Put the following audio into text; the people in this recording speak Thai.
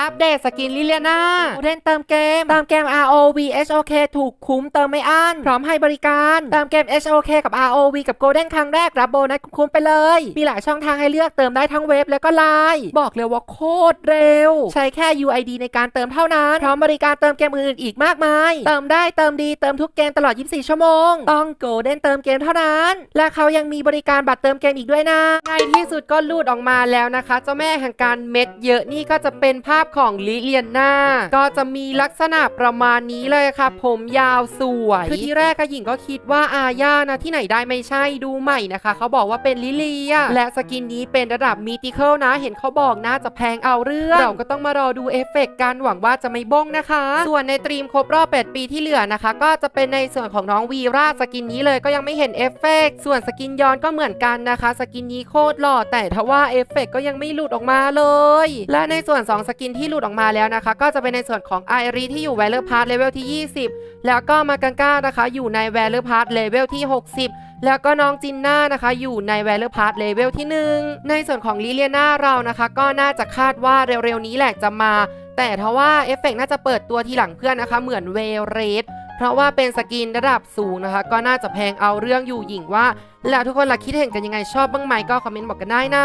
อัปเดตสกินลิเลียนาผู้เล่นเติมเกม เติมเกม ROV HOK ถูกคุ้มเติมไม่อั้น พร้อมให้บริการ เติมเกม HOK กับ ROV กับ Golden ครั้งแรก รับโบนัสคุ้มๆไปเลย มีหลายช่องทางให้เลือกเติมได้ทั้งเว็บแล้วก็ไลน์บอกเลยว่าโคตรเร็ว ใช้แค่ UID ในการเติมเท่านั้น พร้อมบริการเติมเกมอื่นๆอีกมากมาย เติมได้เติมดีเติมทุกเกมตลอด 24 ชั่วโมง ต้อง Golden เติมเกมเท่านั้น และเขายังมีบริการบัตรเติมเกมอีกด้วยนะในที่สุดก็ลูดออกมาแล้วนะคะ เจ้าแม่แห่งการเม็ดเยอะนี่ก็จะเป็นภาพของลิเลียนาก็จะมีลักษณะประมาณนี้เลยค่ะ ผมยาวสวย คือที่แรกก็หญิงก็คิดว่าอาญานะที่ไหนได้ไม่ใช่ดูใหม่นะคะ เขาบอกว่าเป็นลิเลีย และสกินนี้เป็นระดับมีติเคิลนะ เห็นเขาบอกน่าจะแพงเอาเรื่อง เราก็ต้องมารอดูเอฟเฟกต์กันหวังว่าจะไม่บ้งนะคะ ส่วนในตรีมครบรอบ 8 ปีที่เหลือนะคะ ก็จะเป็นในส่วนของน้องวีราสกินนี้เลยก็ยังไม่เห็นเอฟเฟกต์ส่วนสกินยอนก็เหมือนกันนะคะ สกินนี้โคตรหล่อแต่ทว่าเอฟเฟกต์ก็ยังไม่หลุดออกมาเลย และในส่วน 2 สกินที่หลุดออกมาแล้วนะคะ ก็จะเป็นในส่วนของไอรีที่อยู่แวลเลอร์พาร์ทเลเวลที่ 20 แล้วก็มากังก้านะคะ อยู่ในแวลเลอร์พาร์ทเลเวลที่ 60แล้วก็น้องจินน่านะคะ อยู่ในแวลเลอร์พาร์ทเลเวลที่ 1 ในส่วนของลิเลียนาเรานะคะ ก็น่าจะคาดว่าเร็วๆนี้แหละจะมา แต่ทว่าเอฟเฟกต์น่าจะเปิดตัวทีหลังเพื่อนนะคะ เหมือนเวเรสเพราะว่าเป็นสกินระดับสูงนะคะ ก็น่าจะแพงเอาเรื่องอยู่หญิงว่า แล้วทุกคนล่ะคิดเห็นกันยังไงชอบบ้างไหมก็คอมเมนต์บอกกันได้นะ